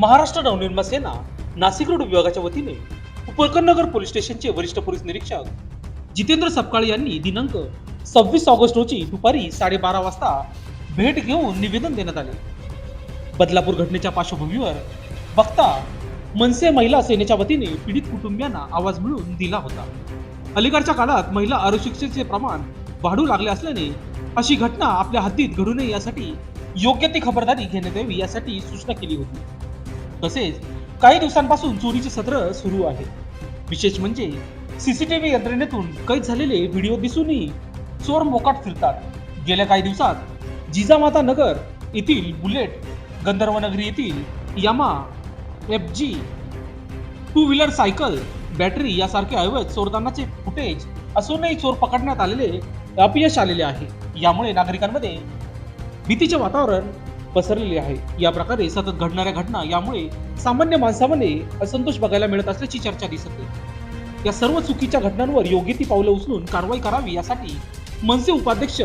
Maharashtra Navnirman Sena Nashik road विभागाच्या वतीने उपकरनगर police स्टेशनचे वरिष्ठ पोलीस निरीक्षक जितेंद्र सपकाळ यांनी दिनांक सव्वीस ऑगस्ट रोजी दुपारी साडेबारा वाजता भेट घेऊन निवेदन देण्यात आले. बदलापूर घटनेच्या पार्श्वभूमीवर बघता मनसे महिला सेनेच्या वतीने पीडित कुटुंबियांना आवाज मिळवून दिला होता. अलीकडच्या काळात महिला आरक्षितेचे प्रमाण वाढू लागले असल्याने अशी घटना आपल्या हद्दीत घडू नये यासाठी योग्य ती खबरदारी घेण्यात यावी यासाठी सूचना केली होती. तसेच काही दिवसांपासून चोरीचे सत्र सुरू आहे. विशेष म्हणजे सीसीटीव्ही यंत्रणेतून कैद झालेले व्हिडिओ दिसूनही चोर मोकाट फिरतात. गेल्या काही दिवसात जिजामाता नगर येथील बुलेट गंधर्वनगरी येथील Yamaha F G two wheeler cycle battery यासारखे ऐवज चोरदानाचे फुटेज असूनही चोर पकडण्यात आलेले अपयश आलेले आहे. यामुळे नागरिकांमध्ये भीतीचे वातावरण पसरलेले आहे. या प्रकारे सतत घडणाऱ्या घटना यामुळे सामान्य माणसामध्ये असंतोष बघायला मिळत असल्याची चर्चा दिसते या सर्व चुकीच्या घटनांवर योग्य ती पावलं उचलून कारवाई करावी यासाठी मनसे उपाध्यक्ष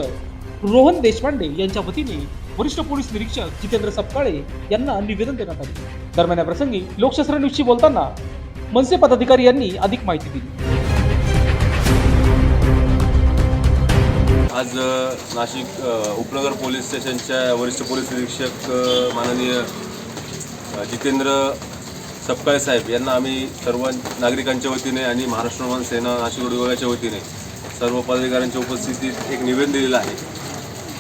रोहन देशपांडे यांच्या वतीने वरिष्ठ पोलीस निरीक्षक जितेंद्र सपकाळे यांना निवेदन देण्यात आले. दरम्यान या प्रसंगी लोकशास्त्र न्यूजशी बोलताना मनसे पदाधिकारी यांनी अधिक माहिती दिली. आज नाशिक उपनगर पोलीस स्टेशनच्या वरिष्ठ पोलीस निरीक्षक माननीय जितेंद्र सपकाळे साहेब यांना आम्ही सर्व नागरिकांच्या वतीने आणि महाराष्ट्र निर्माण सेना नाशिक विभागाच्या वतीने सर्व पदाधिकाऱ्यांच्या उपस्थितीत एक निवेदन दिलेलं आहे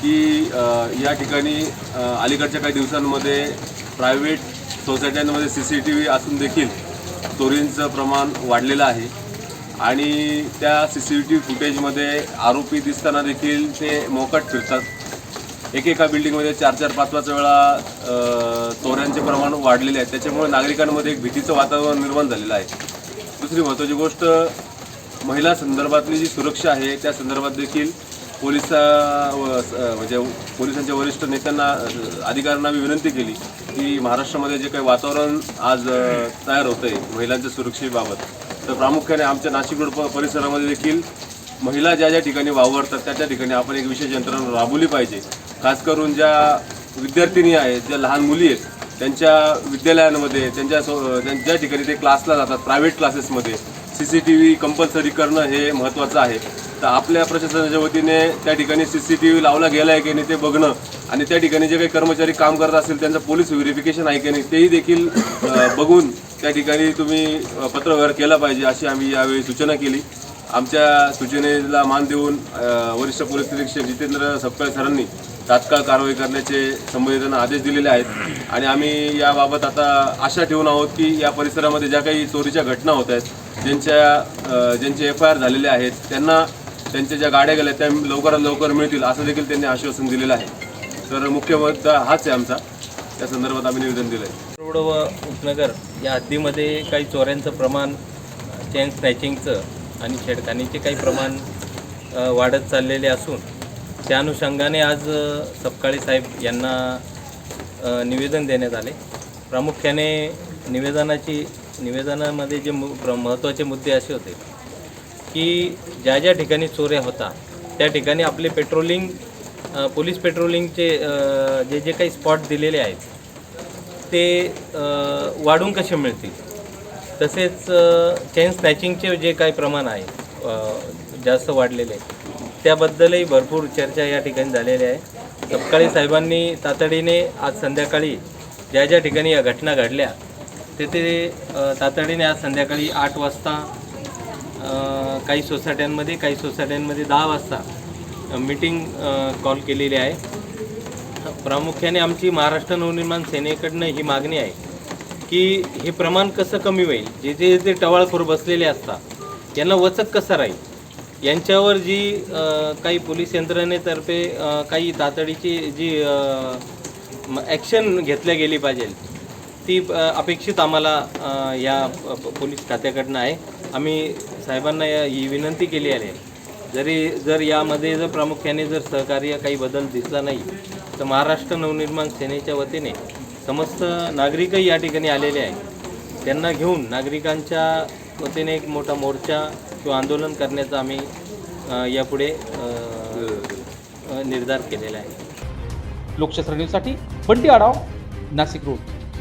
की या ठिकाणी अलीकडच्या काही दिवसांमध्ये प्रायव्हेट सोसायट्यांमध्ये सी सी टी व्ही असून देखील चोरींचं प्रमाण वाढलेलं आहे. आणि त्या सी सी टी व्ही फुटेजमध्ये आरोपी दिसताना देखील ते मोकाट फिरतात. एकेका बिल्डिंगमध्ये चार चार पाच पाच वेळा चोऱ्यांचे प्रमाण वाढलेले आहे. त्याच्यामुळे नागरिकांमध्ये एक भीतीचं वातावरण निर्माण झालेलं आहे. दुसरी महत्त्वाची गोष्ट महिला संदर्भातली जी सुरक्षा आहे त्या संदर्भात देखील पोलिसा व- म्हणजे पोलिसांच्या वरिष्ठ नेत्यांना अधिकाऱ्यांना मी विनंती केली की महाराष्ट्रामध्ये जे काही वातावरण आज तयार होतं आहे महिलांच्या सुरक्षेबाबत तर प्रामुख्याने आमच्या नाशिक रोड परिसरामध्ये देखील महिला ज्या ज्या ठिकाणी वावरतात त्या त्या ठिकाणी आपण एक विशेष यंत्रणा राबवली पाहिजे. खास करून ज्या विद्यार्थिनी आहेत ज्या लहान मुली आहेत त्यांच्या विद्यालयांमध्ये त्यांच्या सो त्यां- ज्या ठिकाणी ते क्लासला जातात प्रायव्हेट क्लासेसमध्ये C C T V compulsory करणं हे महत्त्वाचं आहे. तर आपल्या प्रशासनाच्या वतीने त्या ठिकाणी सी सी टी व्ही लावला गेला आहे की नाही ते बघणं आणि त्या ठिकाणी जे काही कर्मचारी काम करत असतील त्यांचं पोलीस व्हेरिफिकेशन आहे की नाही तेही देखील बघून त्या ठिकाणी तुम्ही पत्रव्यवहार केला पाहिजे अशी आम्ही यावेळी सूचना केली. आमच्या सूचनेला मान देऊन वरिष्ठ पोलीस निरीक्षक जितेंद्र सपकाळ सरांनी तात्काळ कारवाई करण्याचे संबंधितांना आदेश दिलेले आहेत. आणि आम्ही याबाबत आता आशा ठेवून आहोत की या परिसरामध्ये ज्या काही चोरीच्या घटना होत आहेत ज्यांच्या ज्यांचे एफ आय आर झालेले आहेत त्यांना त्यांच्या ज्या गाड्या गेल्या त्या लवकरात लवकर मिळतील असं देखील त्यांनी आश्वासन दिलेलं आहे. तर मुख्य मुद्दा हाच आहे आमचा. त्या संदर्भात आम्ही निवेदन दिलं आहे रोड व उपनगर या हद्दीमध्ये काही चोऱ्यांचं प्रमाण चेन स्नॅचिंगचं आणि छेडखानीचे काही प्रमाण वाढत चाललेले असून त्या अनुषंगाने आज सपकाळे साहेब यांना निवेदन देण्यात आले. प्रामुख्याने निवेदनाची निवेदनामध्ये जे मु प्र महत्त्वाचे मुद्दे असे होते की ज्या ज्या ठिकाणी चोऱ्या होता त्या ठिकाणी आपले पेट्रोलिंग पोलीस पेट्रोलिंगचे जे जे काही स्पॉट दिलेले आहेत ते वाढून कसे मिळतील? तसेच चेन स्नॅचिंगचे जे काही प्रमाण आहे जास्त वाढलेले त्याबद्दलही भरपूर चर्चा या ठिकाणी झालेली आहे. सपकाळी साहेबांनी तातडीने आज संध्याकाळी ज्या ज्या ठिकाणी या घटना घडल्या तेथे तातडीने आज संध्याकाळी आठ वाजता काही सोसायट्यांमध्ये काही सोसायट्यांमध्ये दहा वाजता मीटिंग कॉल केलेली आहे. प्रामुख्याने आमची महाराष्ट्र नवनिर्माण सेनेकडनं ही मागणी आहे की हे प्रमाण कसं कमी होईल? जे जे जे टवाळखोर बसलेले असतात यांना वचक कसं राहील? यांच्यावर जी काही पोलीस यंत्रणेतर्फे काही तातडीची जी ॲक्शन घेतल्या गेली पाहिजे ती अपेक्षित आम्हाला या पोलीस खात्याकडनं आहे. आम्ही साहेबांना या- ही विनंती केली आहे. जरी जर यामध्ये जर प्रामुख्याने जर सहकार्य काही बदल दिसला नाही तर महाराष्ट्र नवनिर्माण सेनेच्या वतीने समस्त नागरिकही या ठिकाणी आलेले आहेत. त्यांना घेऊन नागरिकांच्या वतीने एक मोठा मोर्चा किंवा आंदोलन करण्याचा आम्ही यापुढे निर्धार केलेला आहे. लोकशास्त्र न्यूजसाठी बंटी आढाव नाशिक रोड.